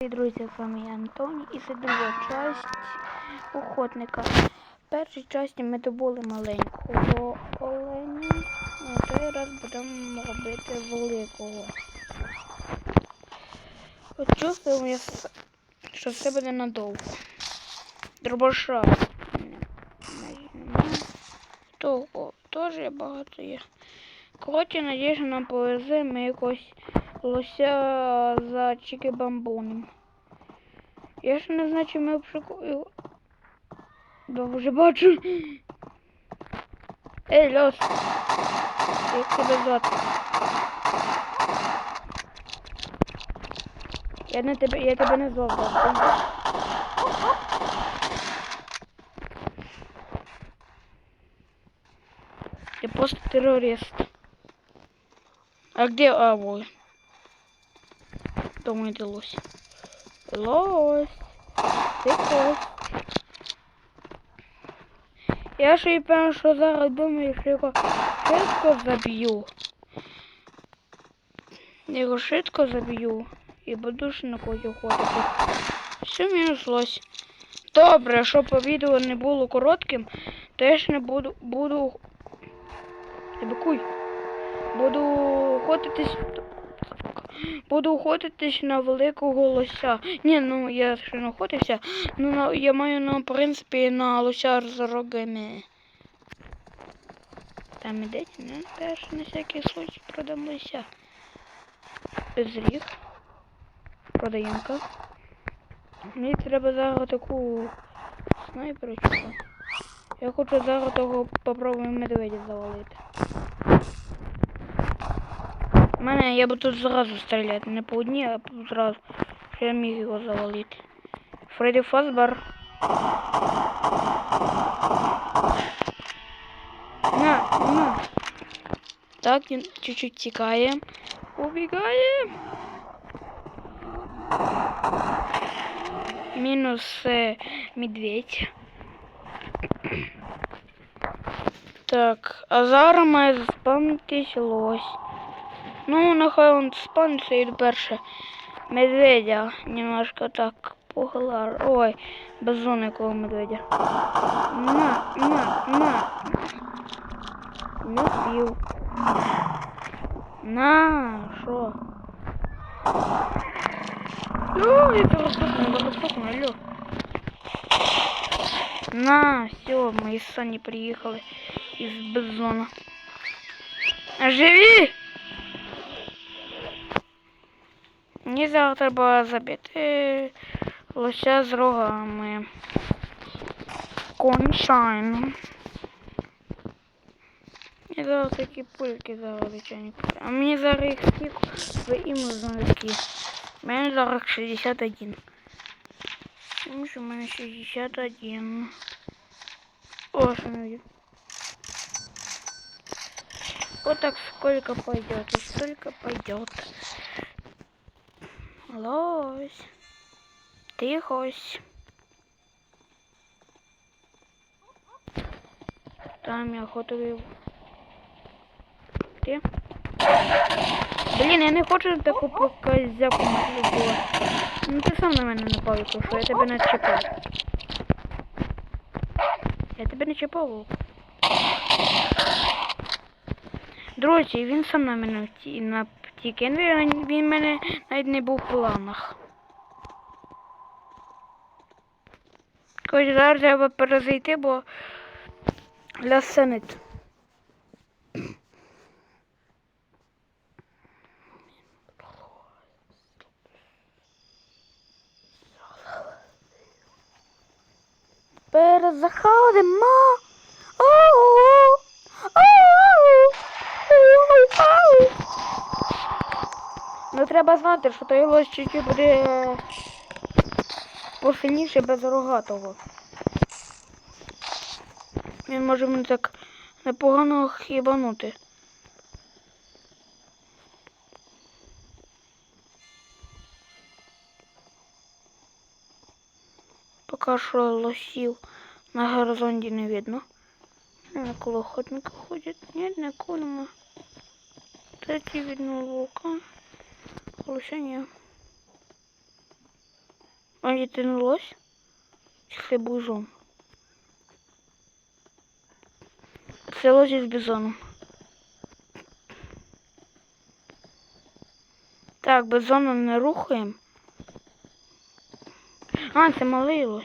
Привіт, друзі, з вами я Антоні і це друга часть охотника. В першій часті ми добули маленького оленя, а той раз будемо робити великого. От чувствую, я, що це буде надовго. Дробаша. Того теж багато є. Коротше, надіюсь, нам повезе, ми якось лося за чики бамбоном. Я ще не знаю, чи ми обшукую. Да, вже бачу. Ей, лос. Як тебе звати? Я не тебе, я тебе не звав. да? Я просто террорист. А где а, вот. Думаете, лось. Лось. Ти кость. Я ще й певно, що зараз думаю, що його швидко заб'ю. Його швидко заб'ю. І буду ще на когось охотити. Все мінус лось. Добре, щоб відео не було коротким, то я ще не буду. буду. Евакуй. Буду охотитись. Буду охотитись на великого лося. Ні, ну я ще не охотився. Ну я маю на в принципі на лося з рогами. Там ідеться, ну теж на всякий случай продам лося. Без ріг. Продаємка. Мені треба зараз таку снайперочку. Я хочу зараз того попробую медведя завалити. У мене я буду тут зразу стріляти, не по одній, а по- зразу. Щоб я міг його завалити. Фредді Фазбар. На, на. Так, він чуть-чуть тікає. Убігає. Мінус е, медведь. Так, а зараз має заспавнитись лось. Ну, нехай он спавнится и перше. Медведя немножко так поглар. Ой, безумно якого медведя. На, на, на. Не спів. На, що? О, я розпухну, розпухну, алло. На, все, мои сани приехали из беззона. Живи! Мені зараз треба забити лося з рогами. Коншайн. І зараз такі пульки зараз звичайні. А мені зараз їх скільки іменно знаєте. У мене зараз 61. Тому що в мене 61. О, не. Вот так сколько пойдет, и столько пойдет. Лось. Тихось. Там я готовив. Ти? Блін, я не хочу таку показяку було. Ну ти сам на мене напав, якщо що я тебе не чіпав. Я тебе не чіпав. Друзі, він сам на мене вті- втік. Він, він мене навіть не був в планах. Коротше, зараз треба перезайти, бо для сенет. Перезаходимо. Треба знати, що той чуть-чуть буде посильніше без рогатого. Він може мене так непогано хібанути. Поки що лосів на горизонті не видно. На коло охотника ходять. Ні, не колемо. Третій видно лука. Ні. А і ти не лось? Чи бузон? Це лось із бізоном. Так, бізона не рухаємо. А, це малий лось.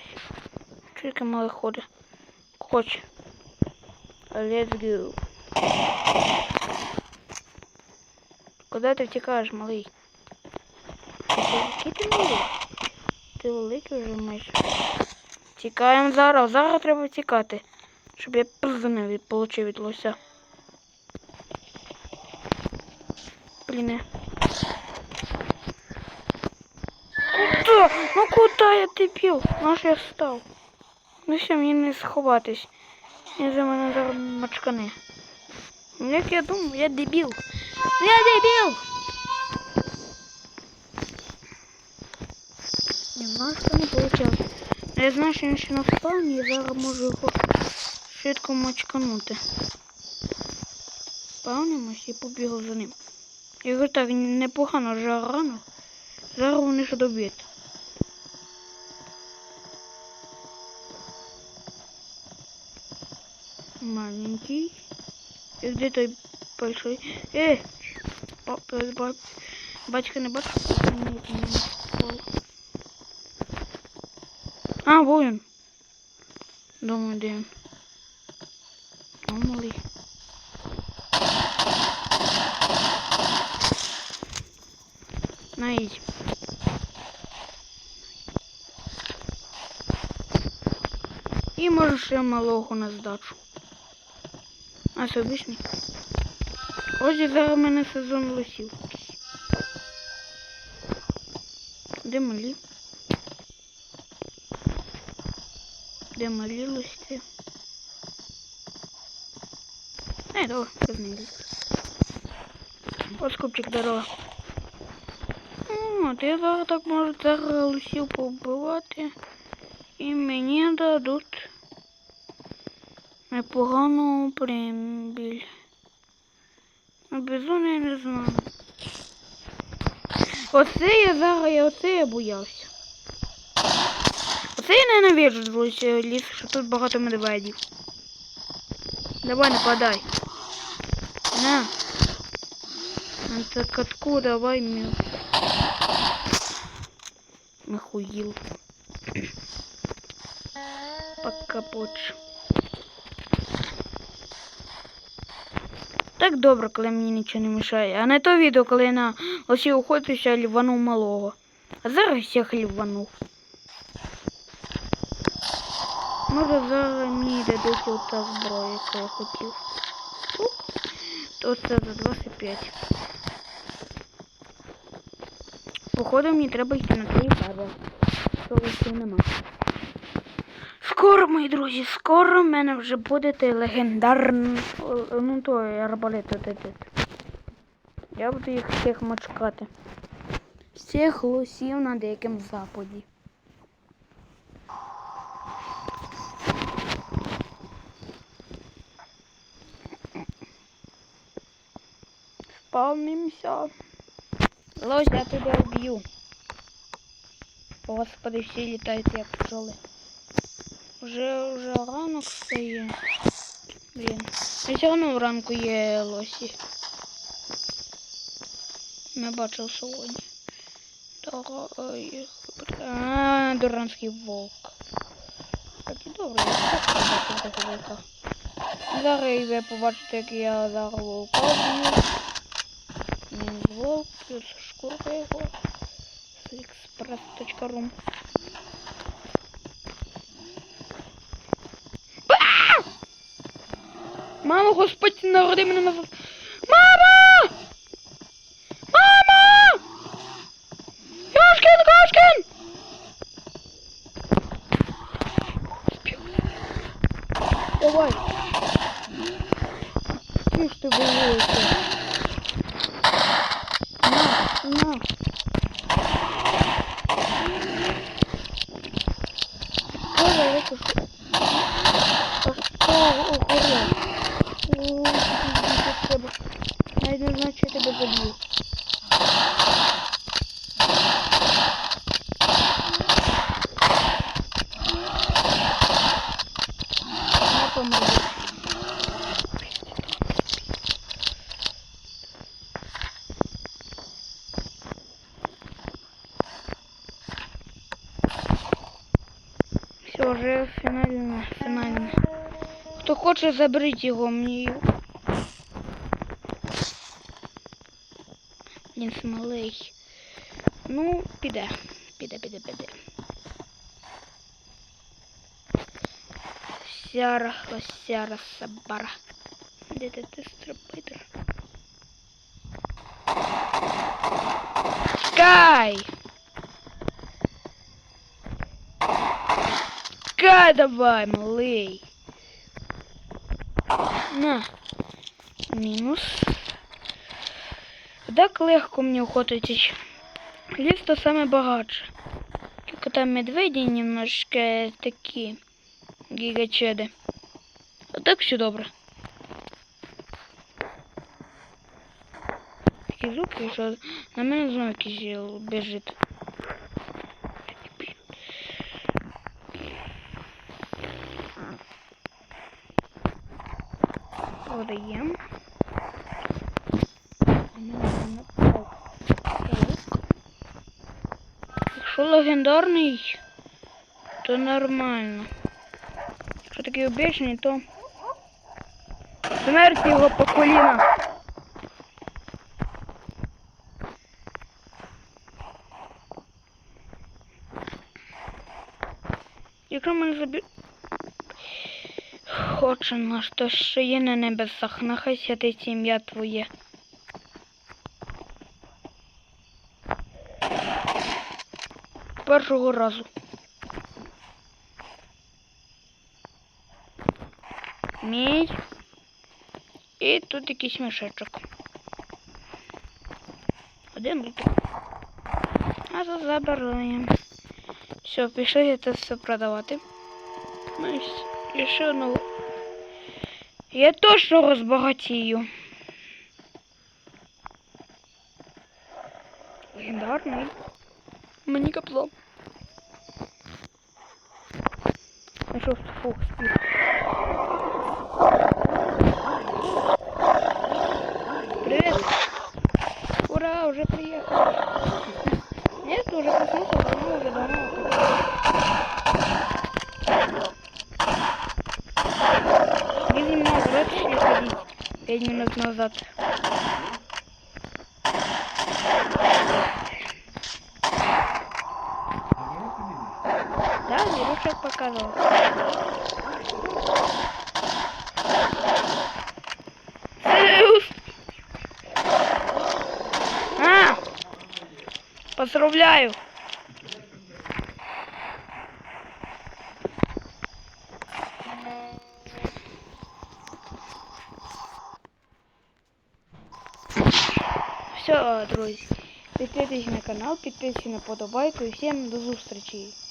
Тільки малий ходить. Хоче. Let's go. Куди ти втікаєш, малий? Який ти малий? Ти великий вже майже. Тікаємо зараз. Зараз треба тікати. Щоб я не від, получив від лося. Блін. Куда? Ну куда я дебіл? Наш я став. Ну все, мені не сховатись. Я за мене зараз мачкане. Ну, Як я думаю, я дебіл. Я дебіл! Немножко не получилось. Що він ще на спавні і зараз можу його швидко мачканути. Спавнимось і побігав за ним. Говорю так, непогано вже рано. Зараз вони ще доб'ють. Маленький. И где той большой? Ба- Батька не бачу? Нет, не А, воин. Думаю, де він. О, малий. На ізі. І може ще малого на здачу. А це обичний. Ось і зараз мене сезон лосів. Де малі? Малі лосі? Не, без неї. Ось купчик дорога. От, я зараз так можу зараз лосів повбивати. І мені дадуть непогану прембіль. А я не знаю. Оце я зараз, я оце я боявся. Оце я ненавиджу, друзі, ліс, що тут багато медведів. Давай нападай. На. На так давай мил. Нахуїл. Пока поч. Так добре, коли мені нічого не мішає. А не то відео, коли я на осі охотився ліванув малого. А зараз всіх ліванув. Може зараз мені дадуть ота зброя, яку я хотів. То це за 25. Походу мені треба йти на фарби. Того ще нема. Скоро, мої друзі, скоро в мене вже буде той легендарний, ну той арбалет от. Я буду їх всіх мачкати. Всіх лосів на деякому западі. Спавнимся. Лось, я тебя убью. Господи, всі літають як пчоли. Уже уже ранок стає. Блін. І все одно вранку є лосі. Не бачив сьогодні. Дорогой. А, дуранський вовк. Так і добре, я так бачив такого вовка. Зараз ви побачите, як я зараз вовка б'ю. Вовк, плюс шкурка его с express.ru Мама, господи, народи мене назад. Мама! Мама! Йошкін, Кошкін! Спів. Давай. Ти ж ти боїшся? На, на. Ой, я руку що? А що охорона? Ой, тебе. Навіть не знаю, що я тебе заб'ю. Все, вже фінально, фінально. Хто хоче, заберіть його мені. Він смалий. Ну, піде. Піде, піде, піде. Сяра, лосяра, сабара. Де ти ти стропитер? Чекай! Чекай давай, малий. На. Мінус. Так легко мені охотитись. Ліс то саме багатше. Тільки там медведі немножко такі гігачеди. А так все добре. Такі звуки, що на мене знову біжить. Подаємо. У мене на паук. Паук. Якщо легендарний, то нормально. Якщо такий обічний, то смерть його по коліна. Якщо мене забі... Хоче наш, то є на небесах, нехай святить ім'я Твоє. Першого разу. Мій. І тут якийсь мішечок. Один літр. А то забираємо. Все, пішли це все продавати. Ну і, ще одну. Я точно розбагатію. уже приехал. Нет, уже проснулся, но мы уже дома. Без меня в рот шли ходить пять минут назад. Поздравляю! Все, друзі. Підписуйтесь на канал, підписуйтесь на подобайку і всім до зустрічі.